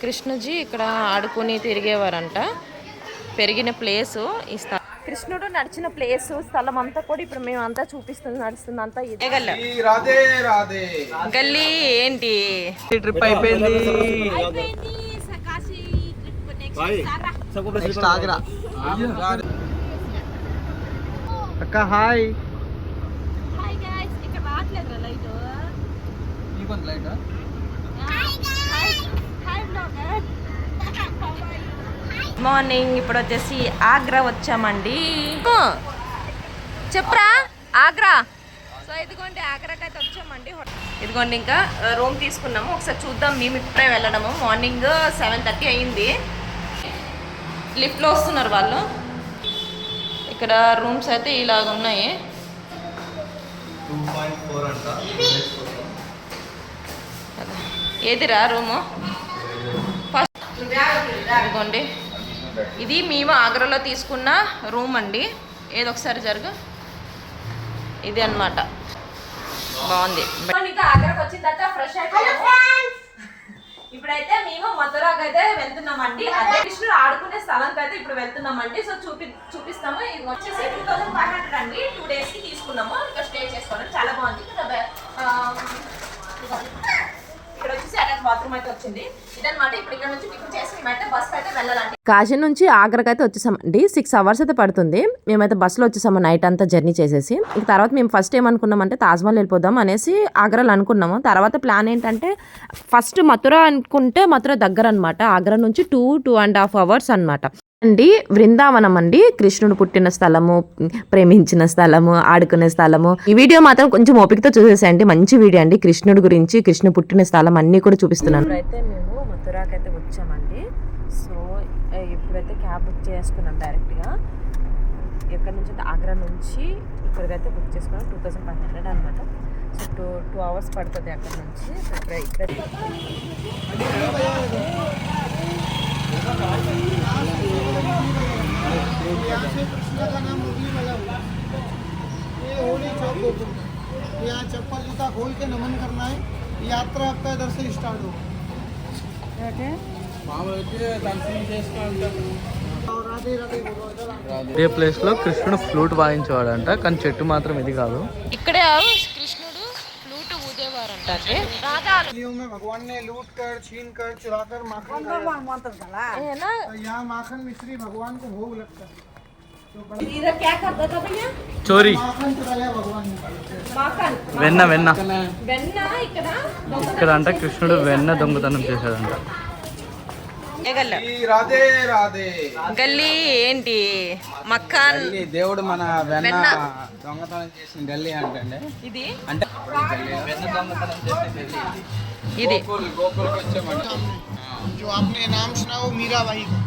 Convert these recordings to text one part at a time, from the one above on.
కృష్ణుజీ ఇక్కడ ఆడుకుని తిరిగేవారంట. పెరిగిన ప్లేసు ఈ స్థలం కృష్ణుడు నడిచిన ప్లేస్ స్థలం అంతా కూడా ఇప్పుడు మేము అంతా చూపిస్తుంది నడుస్తుంది అంతా ఇదే గల్లా? రాధే రాధే. గల్లీ ఏంటి? ట్రిప్ అయిపోయింది. అక్క హాయ్. లైట్ నీకొంత లైట్ హాయ్ బ్లాగర్ మార్నింగ్ ఇప్పుడు వచ్చేసి ఆగ్రా వచ్చామండి. చెప్పరా ఆగ్రా. సో ఇదిగోండి ఆగ్రాకి అయితే వచ్చామండి ఇదిగోండి ఇంకా రూమ్ తీసుకున్నాము. ఒకసారి చూద్దాం మేము ఇప్పుడే వెళ్ళడము. మార్నింగ్ సెవెన్ థర్టీ అయింది. లిఫ్ట్లో వస్తున్నారు వాళ్ళు. ఇక్కడ రూమ్స్ అయితే ఇలాగ ఉన్నాయి. ఏదిరా రూము? ఫస్ట్ ఇదిగోండి. ఇది మేము ఆగ్రాలో తీసుకున్న రూమ్ అండి. ఏదో ఒకసారి జరుగు. ఇది అన్నమాట. బాగుంది. ఇంకా ఆగ్రాకి వచ్చిన తర్వాత ఫ్రెష్ ఇప్పుడైతే మేము మథురాకి అయితే వెళ్తున్నామండి. అదే కృష్ణుడు ఆడుకునే స్థలంకి అయితే ఇప్పుడు వెళ్తున్నామండి. సో చూపి చూపిస్తాము. ఇది వచ్చేసి టూ థౌసండ్ ఫైవ్ హండ్రెడ్ అండి. టూ డేస్కి తీసుకున్నాము. ఇక్కడ స్టే చేసుకోవడం చాలా బాగుంది. ఇక్కడ ఇక్కడ వచ్చేసి అటాచ్ బాత్రూమ్ అయితే వచ్చింది. ఇప్పుడు ఇక్కడ నుంచి టిఫిన్ చేసి మేమైతే బస్ అయితే వెళ్ళాలండి. కాశీ నుంచి ఆగ్రాకి అయితే వచ్చేసామండి. సిక్స్ అవర్స్ అయితే పడుతుంది. మేమైతే బస్సులో వచ్చేసాము నైట్ అంతా జర్నీ చేసేసి. ఇక తర్వాత మేము ఫస్ట్ ఏమనుకున్నామంటే తాజ్మహల్ వెళ్ళిపోదాం అనేసి ఆగ్రాలో అనుకున్నాము. తర్వాత ప్లాన్ ఏంటంటే ఫస్ట్ మథుర అనుకుంటే మథుర దగ్గర అనమాట ఆగ్రా నుంచి two two and half hours అన్నమాట. అండి బృందావనం అండి కృష్ణుడు పుట్టిన స్థలము ప్రేమించిన స్థలము ఆడుకునే స్థలము. ఈ వీడియో మాత్రం కొంచెం ఓపికతో చూసేసేయండి. మంచి వీడియో అండి. కృష్ణుడి గురించి కృష్ణుడు పుట్టిన స్థలం అన్ని కూడా చూపిస్తున్నాను. అయితే మేము మథురాకి అయితే వచ్చామండి. సో ఇప్పుడైతే క్యాబ్ బుక్ చేసుకున్నాం డైరెక్ట్గా. ఎక్కడి నుంచి అంటే ఆగ్రా నుంచి ఇక్కడికైతే బుక్ చేసుకున్నాం. టూ థౌసండ్ ఫైవ్ హండ్రెడ్ అనమాట సో టూ టూ అవర్స్ పడుతుంది అక్కడ నుంచి. ఇక్కడ. ఇక్కడ कृष्ण का नाम मुरली वाला हुआ ये होली चौक गोकुल में। यहाँ चप्पल जूता खोल के नमन करना है यात्रा आपका इधर से स्टार्ट होगा और राधे राधे बोलो इधर आ। ఇదే ప్లేస్ లో కృష్ణుడు ఫ్లూట్ వాయించేవాడంట కానీ చెట్టు మాత్రం ఇది కాదు ఇక్కడే కృష్ణుడు ఫ్లూట్ ఊదేవారంట అండి రాధాలు गलियों में भगवान ने लूट कर छीन कर चुरा कर माखन खाया। ఏనా? और यहाँ माखन मिश्री भगवान को भोग लगता है इधर क्या करता था भैया చోరీ माखन चुराया भगवान ने మాకన్ వెన్న వెన్న వెన్న ఇక్కడ ఇక్కడ అంట కృష్ణుడు వెన్న దొంగతనం చేశాడంట ఎగల్ల రాధే రాధే గల్లీ ఏంటి మక్కాన్ దేవుడు మన వెన్న వెన్న. దొంగతనం చేసిన గల్లీ అంటే ఇది అంటే వెన్న దొంగతనం చేసిన గల్లీ ఇది. ఇది గోకుల్ గోకుల్కి వచ్చామండి जो आपने नाम सुना वो मीराबाई का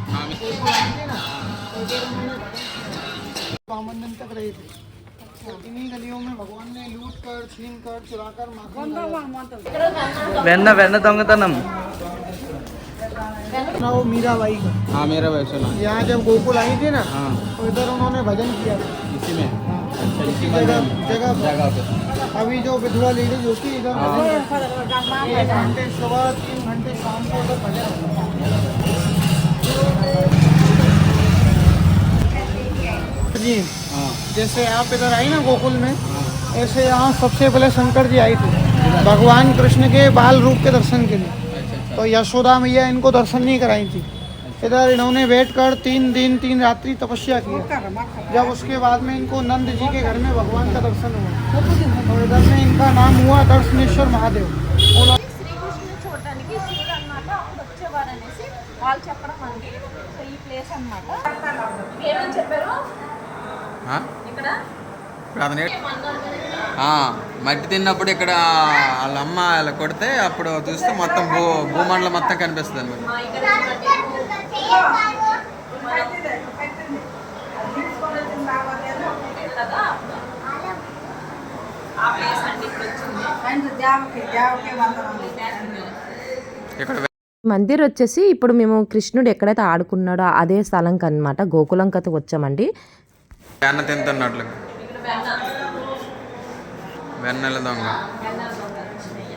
बावन दिन तक रहे थे तो इन्हीं गलियों में भगवान ने लूट कर छीन कर चुरा कर माखन खाया। వెన్న వెన్న దొంగతనం सुना वो मीराबाई का हाँ मेरा भाई सुना यहाँ जब गोकुल आई थी ना हाँ। तो इधर उन्होंने भजन किया। था इसी में? अच्छा इसी जगह जगह जगह पे। अभी जो विधवा लेडीज़ होती है इधर है। एक घंटे सुबह तीन घंटे शाम को उधर भजन जी हाँ। जैसे आप इधर आई ना गोकुल में ऐसे यहाँ सबसे पहले शंकर जी आई थी भगवान कृष्ण के बाल रूप के दर्शन के लिए। तो यशोदा मैया इनको दर्शन नहीं कराई थी इधर इन्होंने बैठ कर तीन दिन तीन रात्रि तपस्या की जब उसके बाद में इनको नंद जी के घर में भगवान का दर्शन हुआ और इधर में इनका नाम हुआ दर्शनेश्वर महादेव बोला శ్రీకృష్ణుని చూడడానికి శివుడు అన్నమాట అప్పుడు వచ్చేవారు అనేసి వాళ్ళు చెప్పడం అండి సో ఈ ప్లేస్ అన్నమాట ఏమని చెప్పారు हाँ? ఇక్కడ ఇప్పుడు అతను మట్టి తిన్నప్పుడు ఇక్కడ వాళ్ళ అమ్మ ఇలా కొడితే అప్పుడు చూస్తే మొత్తం భూ భూమండలం మొత్తం కనిపిస్తుంది అనమాట ఇక్కడ మందిర్ వచ్చేసి ఇప్పుడు మేము కృష్ణుడు ఎక్కడైతే ఆడుకున్నాడో అదే స్థలంకి అనమాట గోకులంకి అయితే వచ్చామండి. తింటున్నట్లు వెన్నెల దొంగ వెన్న దొంగ వచ్చినాయి.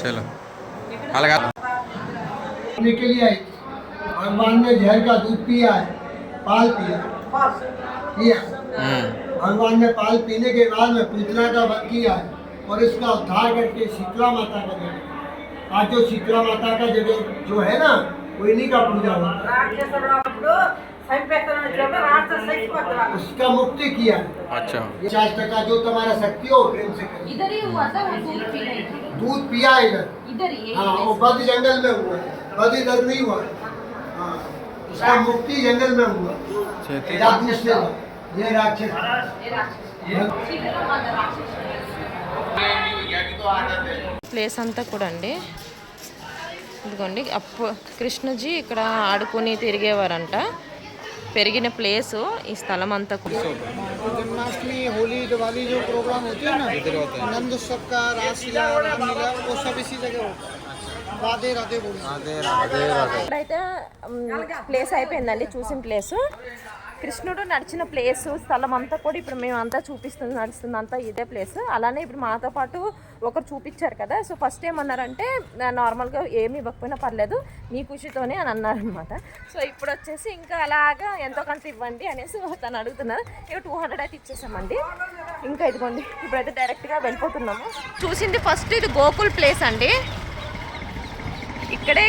చలో అలాగా पीने के लिए आई भगवान ने जहर का दूध पिया है पाल पिया पिया भगवान ने पाल पीने के बाद में पूतना का वध किया है और इसका उद्धार करके शीतला माता का जगह आज जो शीतला माता का जगह जो है ना वो इन्हीं का पूजा होता है उसका मुक्ति किया है అచ్చా पचास टका जो तुम्हारा शक्ति हो प्रेम से करो इधर ही हुआ था वो दूध पी रही थी दूध पिया है इधर इधर ही हाँ वो बद जंगल में हुआ है बद इधर नहीं हुआ है। हाँ उसका मुक्ति जंगल में हुआ जादू से हुआ। ये राक्षस ప్లేస్ అంతా కూడా అండి ఇదిగోండి అప్పు కృష్ణజీ ఇక్కడ ఆడుకొని తిరిగేవారంట పెరిగిన ప్లేసు ఈ స్థలం అంతా కూడా जन्माष्टमी होली दिवाली जो प्रोग्राम होते हैं ना नंद उत्सव का रासलीला रामलीला वो सब इसी जगह होता है राधे राधे बोलिए ఇక్కడైతే ప్లేస్ అయిపోయిందండి చూసిన ప్లేస్ కృష్ణుడు నడిచిన ప్లేస్ స్థలం అంతా కూడా ఇప్పుడు మేము అంతా చూపిస్తుంది నడుస్తుంది అంతా ఇదే ప్లేస్ అలానే ఇప్పుడు మాతో పాటు ఒకరు చూపించారు కదా. సో ఫస్ట్ ఏమన్నారంటే నార్మల్గా ఏమి ఇవ్వకపోయినా పర్లేదు మీ ఖుషితోనే అని అన్నారనమాట సో ఇప్పుడు వచ్చేసి ఇంకా అలాగా ఎంతో కొంత ఇవ్వండి అనేసి తను అడుగుతున్నారు. ఇక టూ హండ్రెడ్ అయితే ఇచ్చేసామండి. ఇంకా ఇదిగోండి ఇప్పుడైతే డైరెక్ట్గా వెళ్ళిపోతున్నాము. చూసింది ఫస్ట్ ఇది గోకుల్ ప్లేస్ అండి. ఇక్కడే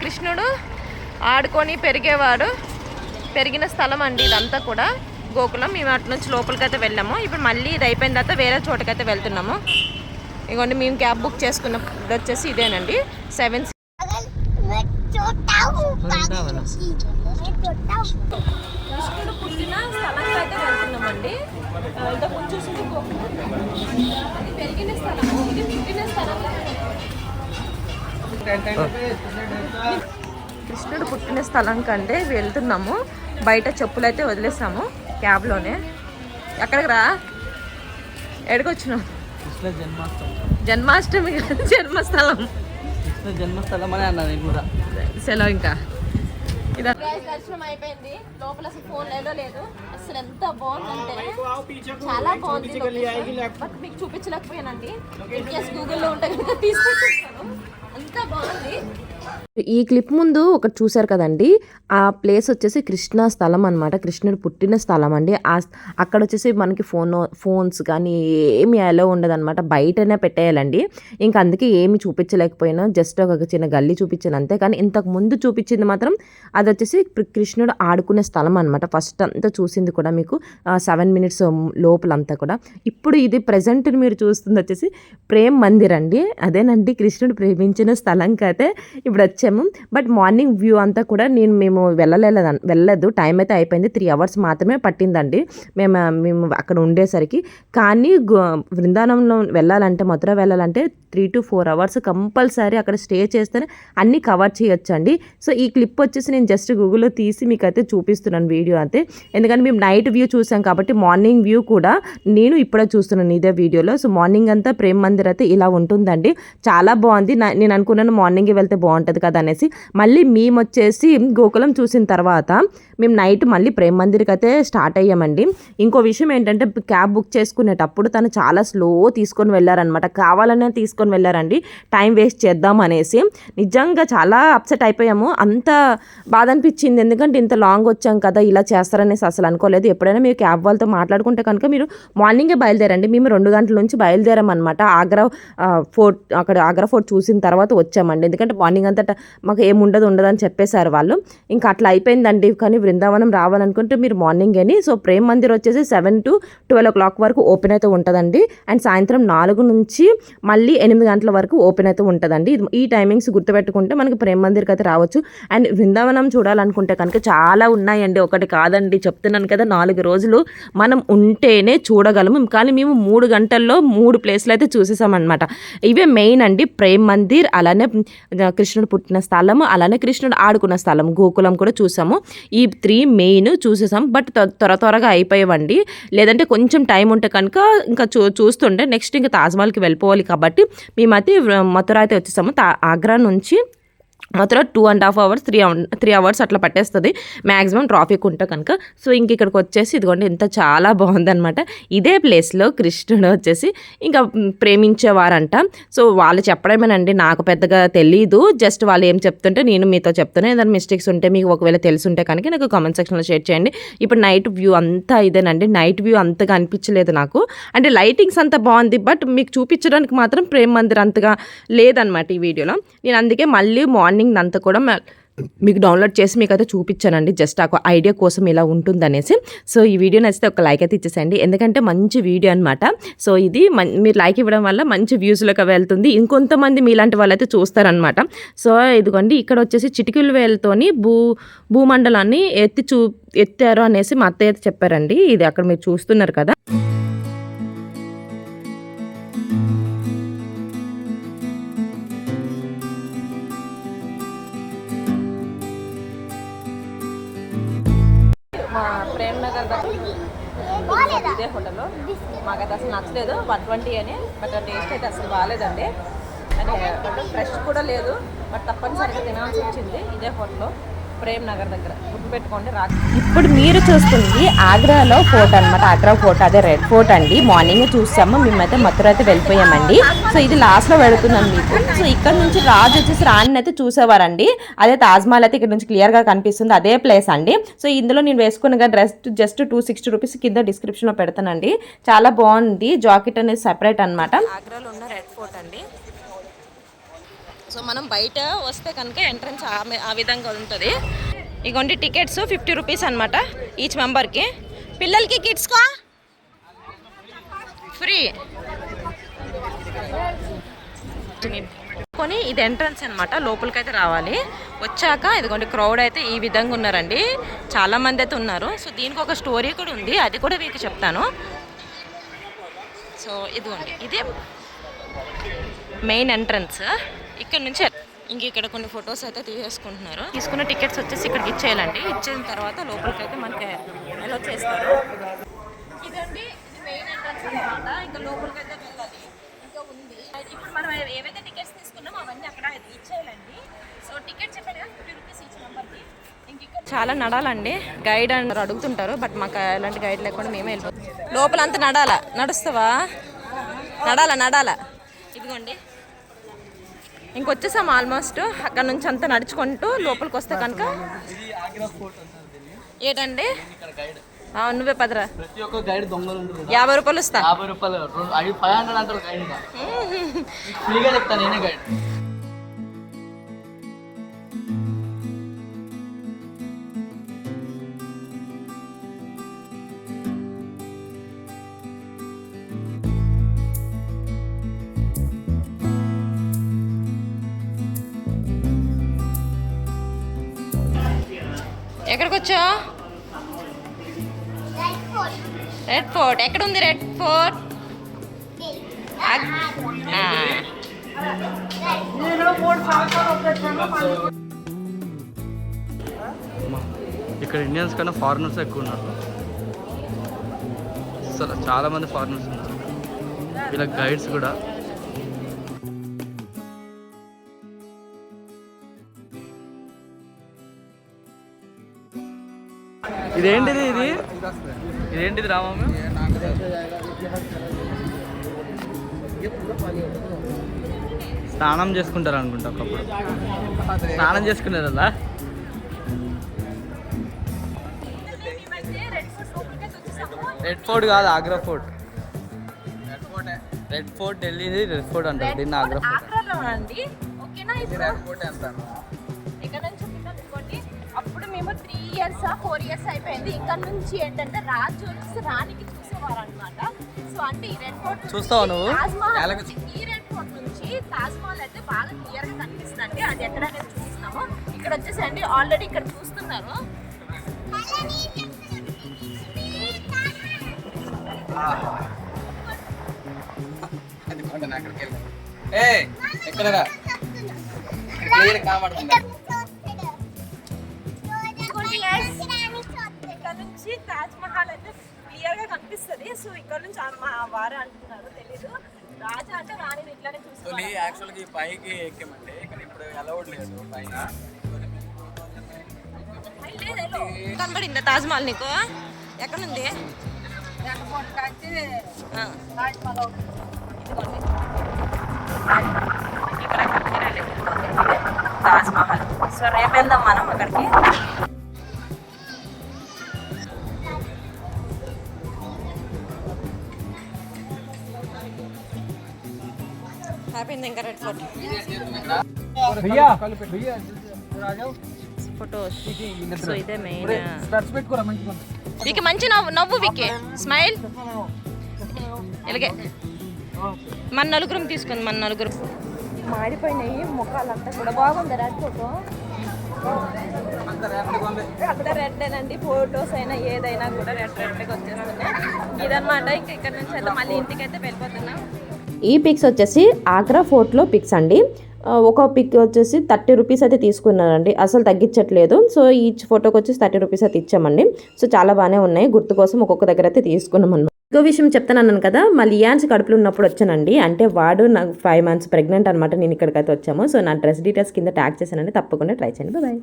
కృష్ణుడు ఆడుకొని పెరిగేవాడు. పెరిగిన స్థలం అండి ఇదంతా కూడా గోకులం మేము అటు నుంచి లోపలికి అయితే వెళ్ళాము ఇప్పుడు మళ్ళీ ఇది అయిపోయిన తర్వాత వేరే చోటకైతే వెళ్తున్నాము ఇదిగోండి మేము క్యాబ్ బుక్ చేసుకున్న వచ్చేసి ఇదేనండి సెవెన్ కృష్ణుడు పుట్టిన స్థలంకి అయితే వెళ్తున్నామండి ఇంతకుముందు చూసింది గోకులం అది పెరిగిన స్థలం ఇది పుట్టిన స్థలం కృష్ణుడు పుట్టిన స్థలం కంటే వెళ్తున్నాము. బయట చెప్పులు అయితే వదిలేసాము క్యాబ్లోనే. ఎక్కడికి రా? ఎక్కడికొచ్చినావు? కృష్ణ జన్మాష్టమి. జన్మస్థలం. కృష్ణ జన్మస్థలం అని కూడా. సెలవు ఇంకా. ఇదా దర్శనం అయిపోయింది. లోపల అసలు ఫోన్ లేదో లేదు. అసలు ఎంత బాగుందంటే చాలా బాగుంది. బట్ మీకు చూపించలేకపోయానండి. ఇన్ కేస్ గూగుల్లో ఉంటే కనుక తీసుకుంటాను అంత బాగుంది. ఈ క్లిప్ ముందు ఒకటి చూశారు కదండి? ఆ ప్లేస్ వచ్చేసి కృష్ణ స్థలం అనమాట కృష్ణుడు పుట్టిన స్థలం అండి. ఆ అక్కడ వచ్చేసి మనకి ఫోన్ ఫోన్స్ కానీ ఏమి అలో ఉండదు అనమాట బయటనే పెట్టేయాలండి. ఇంకా అందుకే ఏమి చూపించలేకపోయినా. జస్ట్ ఒక చిన్న గల్లీ చూపించాను అంతే. కానీ ఇంతకు ముందు చూపించింది మాత్రం అది వచ్చేసి కృష్ణుడు ఆడుకునే స్థలం అనమాట ఫస్ట్ అంతా చూసింది కూడా మీకు సెవెన్ మినిట్స్ లోపలంతా కూడా. ఇప్పుడు ఇది ప్రజెంట్ మీరు చూస్తుంది వచ్చేసి ప్రేమ్ మందిర్ అండి అదేనండి కృష్ణుడు ప్రేమించిన స్థలంకి అయితే ఇప్పుడు వచ్చాము బట్ మార్నింగ్ వ్యూ అంతా కూడా నేను మేము వెళ్ళలేదు వెళ్ళలేదు. టైం అయితే అయిపోయింది. త్రీ అవర్స్ మాత్రమే పట్టిందండి. మేము మేము అక్కడ ఉండేసరికి. కానీ గో- బృందావనంలో వెళ్ళాలంటే మధుర వెళ్ళాలంటే three to four hours compulsory అక్కడ స్టే చేస్తేనే అన్నీ కవర్ చేయొచ్చండి. సో ఈ క్లిప్ వచ్చేసి నేను జస్ట్ గూగుల్లో తీసి మీకు అయితే చూపిస్తున్నాను వీడియో అయితే ఎందుకంటే మేము నైట్ వ్యూ చూసాం కాబట్టి మార్నింగ్ వ్యూ కూడా నేను ఇప్పుడే చూస్తున్నాను ఇదే వీడియోలో. సో మార్నింగ్ అంతా ప్రేమ్ మందిర్ అయితే ఇలా ఉంటుందండి. చాలా బాగుంది. నేను అనుకున్నాను మార్నింగే వెళ్తే బాగుంటుంది కదా అనేసి మళ్ళీ మేము వచ్చేసి గోకులం చూసిన తర్వాత మేము నైట్ మళ్ళీ ప్రేమ్ మందిర్కి అయితే స్టార్ట్ అయ్యామండి. ఇంకో విషయం ఏంటంటే క్యాబ్ బుక్ చేసుకునేటప్పుడు తను చాలా స్లో తీసుకొని వెళ్ళారనమాట కావాలనే తీసుకొని వెళ్ళారండి. టైం వేస్ట్ చేద్దాం అనేసి. నిజంగా చాలా అప్సెట్ అయిపోయాము. అంత బాధ అనిపించింది. ఎందుకంటే ఇంత లాంగ్ వచ్చాం కదా ఇలా చేస్తారనేసి అసలు అనుకోలేదు. ఎప్పుడైనా మీరు క్యాబ్ వాళ్ళతో మాట్లాడుకుంటే కనుక మీరు మార్నింగే బయలుదేరండి. మేము రెండు గంటల నుంచి బయలుదేరామన్నమాట. ఆగ్రా ఫోర్ట్ అక్కడ ఆగ్రా ఫోర్ట్ చూసిన తర్వాత వచ్చామండి. ఎందుకంటే మార్నింగ్ అంతటా మాకు ఏముండదు ఉండదు అని చెప్పేశారు వాళ్ళు. ఇంకా అట్లా అయిపోయిందండి. కానీ బృందావనం రావాలనుకుంటే మీరు మార్నింగ్ అని. సో ప్రేమ్ మందిర్ వచ్చేసి seven to twelve o'clock వరకు ఓపెన్ అయితే ఉంటుందండి. అండ్ సాయంత్రం నాలుగు నుంచి మళ్ళీ ఎనిమిది గంటల వరకు ఓపెన్ అయితే ఉంటుందండి. ఈ టైమింగ్స్ గుర్తుపెట్టుకుంటే మనకి ప్రేమ్ మందిర్కి అయితే రావచ్చు. అండ్ బృందావనం చూడాలనుకుంటే కనుక చాలా ఉన్నాయండి. ఒకటి కాదండి చెప్తున్నాను కదా నాలుగు రోజులు మనం ఉంటేనే చూడగలము. కానీ మేము మూడు గంటల్లో మూడు ప్లేస్లు అయితే చూసేసామన్నమాట. ఇవే మెయిన్ అండి ప్రేమ్ మందిర్ అలానే కృష్ణ కృష్ణుడు పుట్టిన స్థలం అలానే కృష్ణుడు ఆడుకున్న స్థలం గోకులం కూడా చూసాము. ఈ త్రీ మెయిన్ చూసేసాం. బట్ త్వర త్వరగా అయిపోయేవండి. లేదంటే కొంచెం టైం ఉంటే కనుక ఇంకా చూ చూస్తుంటే నెక్స్ట్ ఇంకా తాజ్మహల్కి వెళ్ళిపోవాలి కాబట్టి మేమైతే మథుర అయితే వచ్చేసాము. తా ఆగ్రా నుంచి మాత్రం two and half hours three three hours అట్లా పట్టేస్తుంది. మ్యాక్సిమం ట్రాఫిక్ ఉంటే కనుక. సో ఇంక ఇక్కడికి వచ్చేసి ఇదిగోండి ఇంత చాలా బాగుందనమాట ఇదే ప్లేస్లో కృష్ణుడు వచ్చేసి ఇంకా ప్రేమించేవారంట. సో వాళ్ళు చెప్పడమేనండి నాకు పెద్దగా తెలియదు జస్ట్ వాళ్ళు ఏం చెప్తుంటే నేను మీతో చెప్తాను ఏదైనా మిస్టేక్స్ ఉంటే మీకు ఒకవేళ తెలుసుంటే కనుక నాకు కామెంట్ సెక్షన్లో షేర్ చేయండి. ఇప్పుడు నైట్ వ్యూ అంతా ఇదేనండి. నైట్ వ్యూ అంతగా అనిపించలేదు నాకు. అంటే లైటింగ్స్ అంతా బాగుంది బట్ మీకు చూపించడానికి మాత్రం ప్రేమ మందిర్ అంతగా లేదనమాట ఈ వీడియోలో. నేను అందుకే మళ్ళీ మార్నింగ్ అంతా కూడా మీకు డౌన్లోడ్ చేసి మీకు అయితే చూపించానండి. జస్ట్ ఒక ఐడియా కోసం ఇలా ఉంటుందనేసి. సో ఈ వీడియో నచ్చితే ఒక లైక్ అయితే ఇచ్చేసేయండి. ఎందుకంటే మంచి వీడియో అనమాట సో ఇది మీరు లైక్ ఇవ్వడం వల్ల మంచి వ్యూస్లోకి వెళ్తుంది. ఇంకొంతమంది మీలాంటి వాళ్ళైతే చూస్తారనమాట సో ఇదిగోండి ఇక్కడ వచ్చేసి చిటికలు వేలతోని భూ భూమండలాన్ని ఎత్తి చూ ఎత్తారు అనేసి మా అత్తయ్య అయితే చెప్పారండి. ఇది అక్కడ మీరు చూస్తున్నారు కదా. ఇదే హోటల్ మాకైతే అసలు నచ్చలేదు. వన్ ట్వంటీ అని బట్ టేస్ట్ అయితే అసలు బాగాలేదండి. అంటే ఫ్రెష్ కూడా లేదు బట్ తప్పనిసరిగా తినాల్సి వచ్చింది ఇదే హోటల్ ప్రేమ్ నగర్ దగ్గర. గుర్తుపెట్టుకోండి రా ఇప్పుడు మీరు చూస్తుంది ఆగ్రాలో ఫోర్ట్ అన్నమాట. ఆగ్రా ఫోర్ట్ అదే రెడ్ ఫోర్ట్ అండి. మార్నింగ్ చూసాము. మేమైతే మథుర అయితే వెళ్ళిపోయామండి. సో ఇది లాస్ట్లో వెళుతున్నాను మీకు. సో ఇక్కడ నుంచి రాజు వచ్చేసి రాణిని అయితే చూసేవారండి. అదే తాజ్మహల్ అయితే ఇక్కడ నుంచి క్లియర్గా కనిపిస్తుంది. అదే ప్లేస్ అండి. సో ఇందులో నేను వేసుకున్న dress just two sixty rupees కింద డిస్క్రిప్షన్లో పెడతానండి. చాలా బాగుంది. జాకెట్ అనేది సెపరేట్ అన్నమాట. ఆగ్రాలో ఉన్న రెడ్ ఫోర్ట్ అండి. సో మనం బయట వస్తే కనుక ఎంట్రన్స్ ఆ విధంగా ఉంటుంది. ఇగోండి టికెట్స్ ఫిఫ్టీ రూపీస్ అనమాట ఈచ్ మెంబర్కి. పిల్లలకి కిడ్స్కా ఫ్రీ. కొని ఇది ఎంట్రన్స్ అనమాట లోపలికైతే రావాలి. వచ్చాక ఇదిగోండి క్రౌడ్ అయితే ఈ విధంగా ఉన్నారండి. చాలామంది అయితే ఉన్నారు. సో దీనికి ఒక స్టోరీ కూడా ఉంది. అది కూడా మీకు చెప్తాను. సో ఇదిగోండి ఇది మెయిన్ ఎంట్రన్స్. ఇక్కడ నుంచి ఇంక ఇక్కడ కొన్ని ఫొటోస్ అయితే తీసేసుకుంటున్నారు. తీసుకున్న టికెట్స్ వచ్చేసి ఇక్కడికి ఇచ్చేయాలండి. ఇచ్చిన తర్వాత లోపలికి అయితే మనకి అలో చేస్తారు? ఇదండి ఇది మెయిన్ ఎంట్రన్స్ అనమాట ఇంకా లోపలికి అయితే వెళ్ళాలి. ఇంకా ఉంది. ఇప్పుడు మనం ఏవైతే టికెట్స్ తీసుకున్నామో అవన్నీ అక్కడ ఇచ్చేయాలండి. సో టికెట్ చెప్పాను కదా ఫిఫ్టీ రూపీస్ ఇంక ఇక్కడ చాలా నడాలండి. గైడ్ అని అడుగుతుంటారు బట్ మాకు ఎలాంటి గైడ్ లేకుండా మేమే వెళ్ళిపోతాం. లోపల అంతా నడాలా? నడుస్తావా? నడాలా నడాలా? ఇదిగోండి. ఇంకొచ్చేసాం ఆల్మోస్ట్ అక్కడ నుంచి అంతా నడుచుకుంటూ లోపలికి వస్తే కనుక. ఏంటండి? నువ్వే పదరా. ప్రతి ఒక్క గైడ్ దొంగలు ఉంటుంది యాభై రూపాయలు ఇస్తా. యాభై రూపాయలు. ఫైవ్ హండ్రెడ్ అంటారు గైడ్ ఫ్రీగా చెప్తాను నేనే గైడ్ ఎక్కడికి వచ్చా రెడ్ ఫోర్ట్ ఎక్కడ ఉంది రెడ్ ఫోర్ట్. ఇక్కడ ఇండియన్స్ కన్నా ఫారినర్స్ ఎక్కువ ఉన్నారు. అసలు చాలా మంది ఫారినర్స్ ఉన్నారు. ఇలా గైడ్స్ కూడా ఇదేంటిది ఇది? ఇదేంటిది రామమ్మ స్నానం చేసుకుంటారు అనుకుంటా ఒకప్పుడు. స్నానం చేసుకున్నారు అలా రెడ్ ఫోర్ట్ కాదు ఆగ్రా ఫోర్ట్. రెడ్ ఫోర్ట్ ఢిల్లీది రెడ్ ఫోర్ట్ అంటారు దీన్ని ఆగ్రా ఫోర్ట్. ఓకేనా ఇయర్స్ ఫోర్ ఇయర్స్ అయిపోయింది. ఇక్కడ నుంచి ఏంటంటే రాజు వచ్చి రాణికి చూసేవారు అనమాట సో అంటే ఈ రెడ్ ఫోర్ట్ చూస్తావా నువ్వు? తాజ్మహల్ ఈ రెడ్ ఫోర్ట్ నుంచి తాజ్మహల్ అయితే బాగా క్లియర్గా కనిపిస్తుంది అండి అది ఎక్కడ అనేది చూస్తున్నాము. ఇక్కడ వచ్చేసి అండి ఆల్రెడీ ఇక్కడ చూస్తున్నారు. ఏ ఎక్కడరా? క్లియర్ కనబడుతుందా. ఇక్కడ నుంచి తాజ్ మహల్ అయితే క్లియర్గా కనిపిస్తుంది. సో ఇక్కడ నుంచి ఆ- మా వారు అంటున్నారు తెలీదు. రాజా అంటే రాణిని ఇట్లానే చూస్తున్నారు యాక్చువల్గా ఈ పైకి ఎక్కామండి. కానీ ఇప్పుడు కనబడిందా తాజ్మహల్ నీకు? ఎక్కడుంది? ఆ. ఇదిగోండి. ఇక్కడ ఇదిగోండి. తాజ్మహల్ సో రేపు వెళ్దాం మనం అక్కడికి. ఇంకా రెడ్ ఫొటోస్ సో ఇదే మెయిన్ పెట్టుకోరా మంచిగా వికి మంచి నవ్వు నవ్వు వికి. స్మైల్ ఇలాగే. మన నలుగురం తీసుకుంది మన నలుగురు. మాడిపోయినాయి ముఖాలంతా కూడా బాగుంది రెడ్ ఫోటో అక్కడ రెడ్డేనండి ఫొటోస్ అయినా ఏదైనా కూడా రెడ్ రెడ్గా వచ్చేస్తున్నాయి. ఇదన్నమాట ఇంకా ఇక్కడ నుంచి అయితే మళ్ళీ ఇంటికి అయితే వెళ్ళిపోతున్నాం. ఈ పిక్స్ వచ్చేసి ఆగ్రా ఫోర్ట్లో పిక్స్ అండి. ఒక పిక్ వచ్చేసి థర్టీ రూపీస్ అయితే తీసుకున్నారండి. అసలు తగ్గించట్లేదు. సో ఈచ్ ఫోటోకి వచ్చేసి థర్టీ రూపీస్ అయితే ఇచ్చామండి. సో చాలా బాగానే ఉన్నాయి. గుర్తు కోసం ఒక్కొక్క దగ్గర అయితే తీసుకున్నాం అనమాట ఇంకో విషయం చెప్తానన్నాను కదా మా లియాన్స్ కడుపులో ఉన్నప్పుడు వచ్చానండి. అంటే వాడు నాకు ఫైవ్ మంత్స్ ప్రెగ్నెంట్ అనమాట నేను ఇక్కడికైతే వచ్చాము. సో నా డ్రెస్ డీటెయిల్స్ కింద ట్యాగ్ చేశానండి. తప్పకుండా ట్రై చేయండి. బాయ్